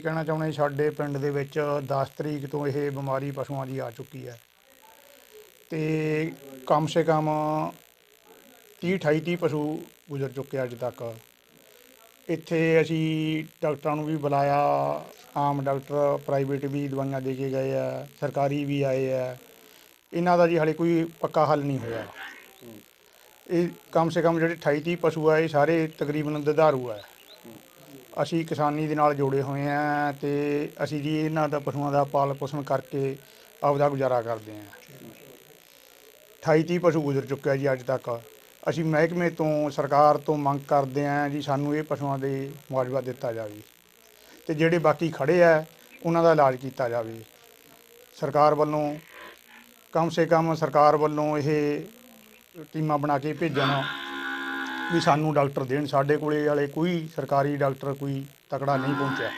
ਕਹਿਣਾ ਚਾਹੁੰਦੇ ਸਾਡੇ ਪਿੰਡ ਦੇ ਵਿੱਚ 10 ਤਰੀਕ ਤੋਂ ਇਹ ਬਿਮਾਰੀ ਪਸ਼ੂਆਂ ਦੀ ਆ ਚੁੱਕੀ ਹੈ। ਤੇ ਕਮ ਸੇ ਕਮ 30 28 30 ਪਸ਼ੂ ਗੁਜ਼ਰ ਚੁੱਕੇ ਅੱਜ ਤੱਕ। ਇੱਥੇ ਅਸੀਂ ਡਾਕਟਰਾਂ ਨੂੰ ਵੀ ਬੁਲਾਇਆ। ਆਮ ਡਾਕਟਰ ਪ੍ਰਾਈਵੇਟ ਵੀ ਦਵਾਈਆਂ ਦੇ ਕੇ ਗਏ ਆ। ਸਰਕਾਰੀ ਵੀ ਆਏ ਆ। ਇਹਨਾਂ ਦਾ ਜੀ ਹਾਲੇ ਕੋਈ ਪੱਕਾ ਹੱਲ ਨਹੀਂ ਹੋਇਆ। ਇਹ ਕਮ ਸੇ ਕਮ ਜਿਹੜੇ 28 30 ਪਸ਼ੂ ਆ ਇਹ ਸਾਰੇ ਤਕਰੀਬਨ ਦੁਧਾਰੂ ਆ। ਅਸੀਂ ਕਿਸਾਨੀ ਦੇ ਨਾਲ ਜੁੜੇ ਹੋਏ ਹਾਂ ਤੇ ਅਸੀਂ ਜੀ ਇਹਨਾਂ ਦਾ ਪਸ਼ੂਆਂ ਦਾ ਪਾਲ ਪੋਸ਼ਣ ਕਰਕੇ ਆਪਦਾ ਗੁਜ਼ਾਰਾ ਕਰਦੇ ਹਾਂ 28 30 ਪਸ਼ੂ ਗੁਜ਼ਰ ਚੁੱਕਿਆ ਜੀ ਅੱਜ ਤੱਕ। ਅਸੀਂ ਮਹਿਕਮੇ ਤੋਂ, ਸਰਕਾਰ ਤੋਂ ਮੰਗ ਕਰਦੇ ਹਾਂ ਜੀ ਸਾਨੂੰ ਇਹ ਪਸ਼ੂਆਂ ਦੇ ਮੁਆਵਜ਼ਾ ਦਿੱਤਾ ਜਾਵੇ ਤੇ ਜਿਹੜੇ ਬਾਕੀ ਖੜੇ ਆ, ਉਹਨਾਂ ਦਾ ਇਲਾਜ ਕੀਤਾ ਜਾਵੇ। ਸਰਕਾਰ ਵੱਲੋਂ ਕਮ ਸੇ ਕਮ ਸਰਕਾਰ ਵੱਲੋਂ ਇਹ ਟੀਮਾਂ ਬਣਾ ਕੇ ਭੇਜਣ। ਵੀ ਸਾਨੂੰ ਡਾਕਟਰ ਦੇਣ। ਸਾਡੇ ਕੋਲੇ ਵਾਲੇ ਕੋਈ ਸਰਕਾਰੀ ਡਾਕਟਰ ਕੋਈ ਤਕੜਾ ਨਹੀਂ ਪਹੁੰਚਿਆ।